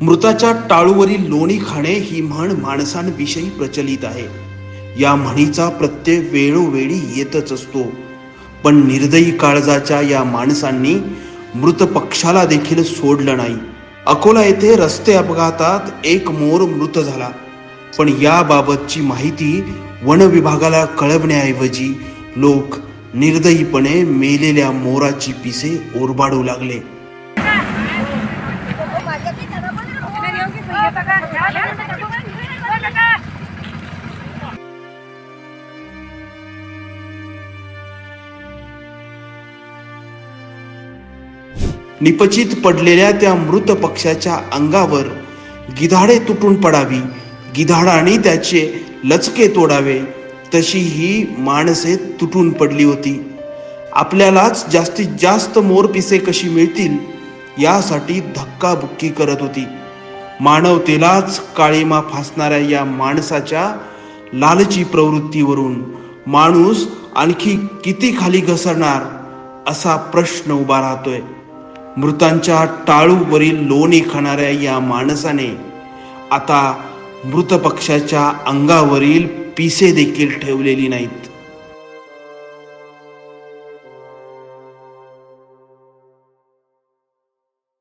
मृताच्या टाळूवरील लोणी खाणे ही म्हण माणसांविषयी प्रचलित आहे. या म्हणीचा प्रत्यय वेळोवेळी येतच असतो. पण निर्दयी काळजाच्या या माणसांनी मृत पक्षाला देखील सोडलं नाही. अकोला येथे रस्ते अपघातात एक मोर मृत झाला. पण याबाबतची माहिती वन विभागाला कळवण्याऐवजी लोक निर्दयीपणे मेलेल्या मोराची पिसे ओरबाडू लागले. निपचित पडलेल्या त्या मृत पक्षाच्या अंगावर गिधाडे तुटून पडावी. गिधाडाने त्याचे लचके तोडावे. तशी ही माणसे तुटून पडली होती. आपल्यालाच जास्तीत जास्त मोर पिसे कशी मिळतील? यासाठी धक्काबुक्की करत होती. मानवतेलाच काळीमा फासणाऱ्या या माणसाच्या लालची प्रवृत्तीवरून माणूस आणखी किती खाली घसरणार असा प्रश्न उभा राहतोय. मृतांच्या टाळूवरील लोणी खाणाऱ्या या माणसाने आता मृत पक्षाच्या अंगावरील पिसे देखील ठेवलेली नाहीत.